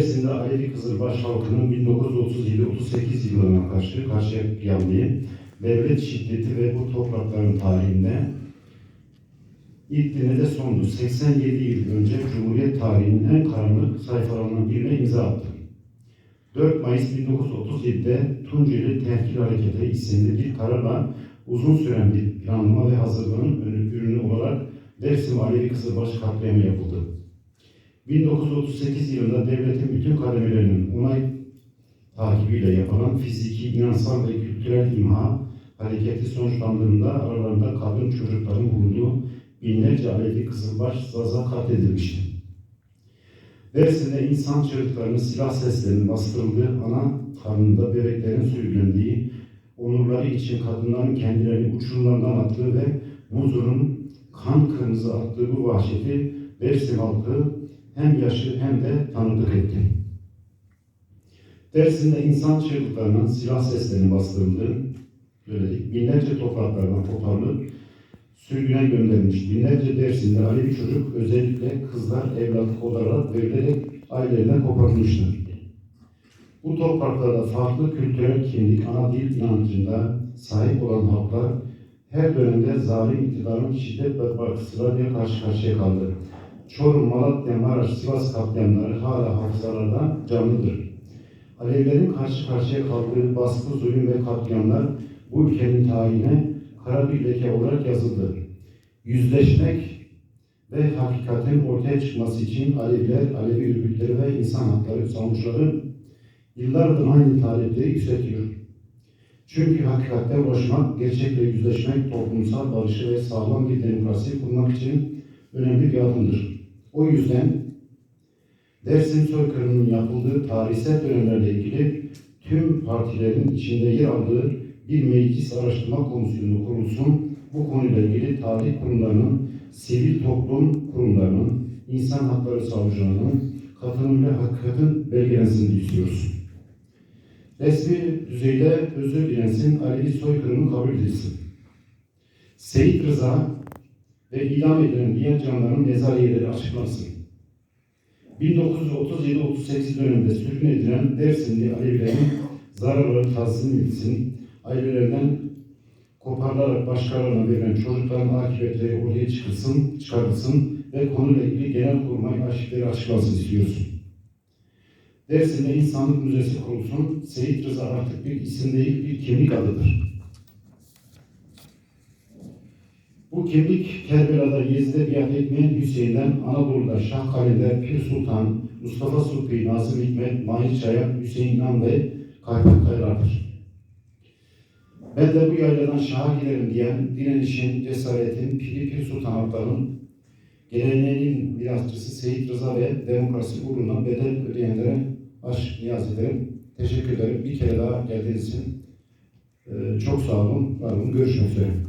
Mersin'de Alevi Kızılbaş halkının 1937-38 yılına karşı karşıya geldiği devlet şiddeti ve bu toprakların tarihinde ilk dine de sondu. 87 yıl önce Cumhuriyet tarihinin en karanlık sayfalarından birine imza attı. 4 Mayıs 1937'de Tunceli Tehkil Hareketi isimli bir kararla uzun süren bir planlama ve hazırlığın ürünü olarak Dersim Alevi Kızılbaş katliamı yapıldı. 1938 yılında devletin bütün kademelerinin onay takibiyle yapılan fiziki, inansal ve kültürel imha hareketi sonuçlandığında aralarında kadın çocukların bulunduğu binlerce Alevi Kızılbaş Zaza katledilmişti. Dersim'de insan çocuklarının silah seslerinin bastırıldığı, ana karnında bebeklerin sürgülendiği, onurları için kadınların kendilerini uçurumlardan attığı ve muzurun kan kırmızı attığı bu vahşeti Dersim halkı hem yaşı hem de tanıdık etti. Dersim'de insan çığlıklarının silah seslerinin bastırıldığı, söyledik, binlerce topraklardan koparılıp sürgüne gönderilmiş. Binlerce Dersim'de Alevi çocuk özellikle kızlar evlatlık olarak verilerek ailelerinden koparılmıştır. Bu topraklarda farklı kültürel kimlik, ana dil inancında sahip olan halklar her dönemde zalim iktidarın şiddet ve baskılarıyla karşı karşıya kaldı. Çorum, Malatya, Maraş, Sivas katliamları hala hafızalarda canlıdır. Alevilerin karşı karşıya kaldığı baskı, zulüm ve katliamlar bu ülkenin tarihine kara bir leke olarak yazıldı. Yüzleşmek ve hakikatin ortaya çıkması için Aleviler, Alevi örgütleri ve insan hakları savunucuları yıllardır aynı talepleri yükseltiyor. Çünkü hakikatte ulaşmak, gerçekle yüzleşmek, toplumsal barışı ve sağlam bir demokrasi kurmak için önemli bir adımdır. O yüzden Dersim soykırımının yapıldığı tarihsel dönemlerle ilgili tüm partilerin içinde yer aldığı bir meclis araştırma komisyonu kurulsun. Bu konuyla ilgili tarih kurumlarının, sivil toplum kurumlarının, insan hakları savcılarının katılım ve hakikatin belgelensin istiyoruz. Resmi düzeyde özür dilensin, Alevi soykırımı kabul edilsin. Seyit Rıza ve idam edilen diğer canlıların mezar yerleri açıklansın. 1937-38 döneminde sürgün edilen Dersimli Alevilerin zararları tahsil edilsin, ailelerinden koparılarak başkalarına verilen çocukların akıbetleri ortaya çıkılsın, çıkarılsın ve konuyla ilgili genel kurmay arşivleri açıklansın istiyoruz. Dersim'de İnsanlık Müzesi kurulsun, Seyit Rıza artık bir isim değil, bir kimlik adıdır. Bu kimlik Kerbela'da Yezid'e biat etmeyen Hüseyin'den Anadolu'da Şah Kalender, Pir Sultan, Mustafa Sulpi, Nazım Hikmet, Mahir Çayak, Hüseyin İnan ve Kalpin Kaylar'dır. Ben de bu yayladan Şah'a giderim diyen direnişin, cesaretin, Piri Pir Sultan Haklar'ın geleneğinin mirasçısı Seyit Rıza ve demokrasi uğruna bedel ödeyenlere aşk niyaz ederim. Teşekkür ederim. Bir kere daha geldiğiniz için. Ee, çok sağ olun. Var olun. Görüşmek üzere.